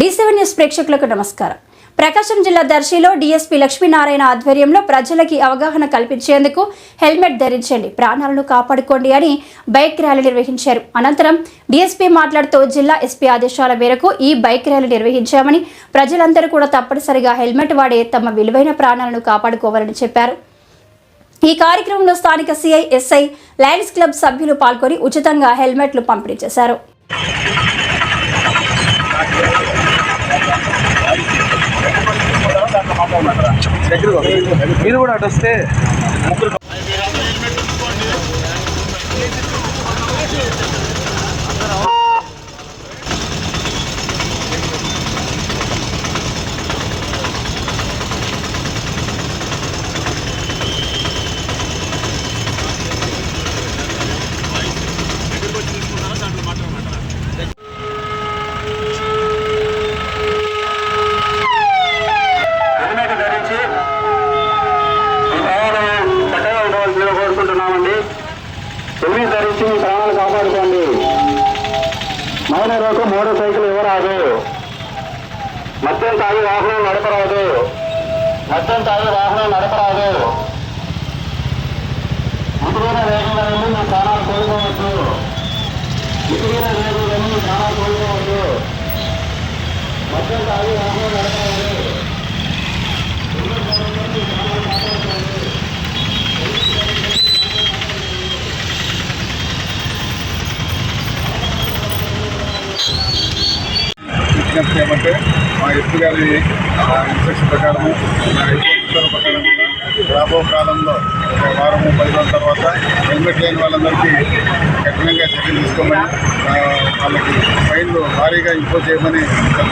D seven news ప్రేక్షకులకు నమస్కారం. ప్రకాశం జిల్లా దర్శిలో డీఎస్పీ లక్ష్మీనారాయణ ఆధ్వర్యంలో ప్రజలకి అవగాహన కల్పించేందుకు హెల్మెట్ ధరించండి ప్రాణాలను కాపాడుకోండి అని బైక్ ర్యాలీ నిర్వహించారు. అనంతరం డీఎస్పీ మాట్లాడుతూ జిల్లా ఎస్పీ ఆదేశాల మేరకు ఈ బైక్ ర్యాలీ నిర్వహించామని ప్రజలందరూ కూడా తప్పనిసరిగా హెల్మెట్ వాడే తమ విలువైన ప్రాణాలను కాపాడుకోవాలని చెప్పారు. ఈ కార్యక్రమంలో స్థానిక సిఐ ఎస్ఐ లయన్స్ క్లబ్ సభ్యులు పాల్గొని ఉచితంగా హెల్మెట్లు పంపిణీ చేశారు. మీరు కూడా అటు వస్తే ముగ్గురు హెల్మెట్ ధరించి మీ ప్రాణాలు చక్కగా ఉండవలసిందిగా కోరుకుంటున్నామండి హెల్మెట్ ధరించి మీ ప్రాణాలు కాపాడుకోండి మహిళలకు మోటార్ సైకిల్ ఇవ్వరాదు. మద్యం తాగి వాహనం నడపరాదు. మద్యం తాగి వాహనం నడపరాదు. ఇటువైన రేగులన్నీ మీ ప్రాణాలు కోరుకోవద్దు ఇటువైన రేగులన్నీ మీ ప్రాణాలు కోరుకోవద్దు మద్యం తాగి వాహనం నడపరాదు విజ్ఞప్తి ఏమంటే మా ఎస్పీ గారి ఇన్స్ట్రక్షన్ ప్రకారము ప్రకారం రాబో కాలంలో వారము పది రోజుల తర్వాత హెల్మెట్ లేని వాళ్ళందరికీ కఠినంగా చర్యలు తీసుకోమని వాళ్ళకి ఫైన్లు భారీగా ఇంపోజ్ చేయమని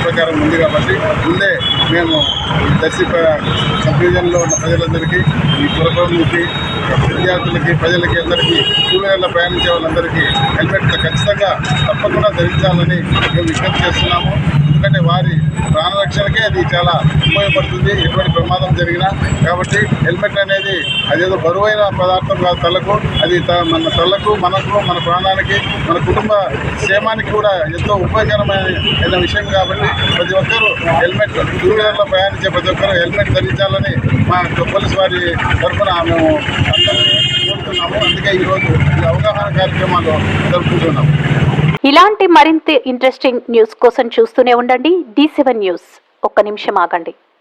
ప్రచారం ఉంది కాబట్టి ముందే మేము దర్శి ప్ర- సబ్ డివిజన్లో ఉన్న ప్రజలందరికీ ఈ పురప్రములకి విద్యార్థులకి ప్రజలకి అందరికీ టూ వీలర్లో ప్రయాణించే వాళ్ళందరికీ హెల్మెట్ ఖచ్చితంగా తప్పకుండా ధరించాలని మేము విజ్ఞప్తి చేస్తున్నాము. ఎందుకంటే వారి ప్రాణరక్షణకే అది చాలా ఉపయోగపడుతుంది ఎటువంటి ప్రమాదం జరిగినా. కాబట్టి హెల్మెట్ అనేది అదేదో బరువైన పదార్థం కాదు తలకు. అది త- మన తలకు మనకు మన ప్రాణానికి మన కుటుంబ క్షేమానికి కూడా ఎంతో ఉపయోగకరమైన విషయం కాబట్టి ప్రతి ఒక్కరూ హెల్మెట్ టూ వీలర్లో ప్రయాణించే ప్రతి ఒక్కరూ హెల్మెట్ ధరించాలని మా పోలీస్ వారి తరఫున మేము అందరినీ కోరుతున్నాము. అందుకే ఈరోజు ఈ అవగాహన కార్యక్రమాలు జరుపుకుంటున్నాము. ఇలాంటి మరింత ఇంట్రెస్టింగ్ న్యూస్ కోసం చూస్తూనే ఉండండి. D seven news. ఒక్క నిమిషం ఆగండి.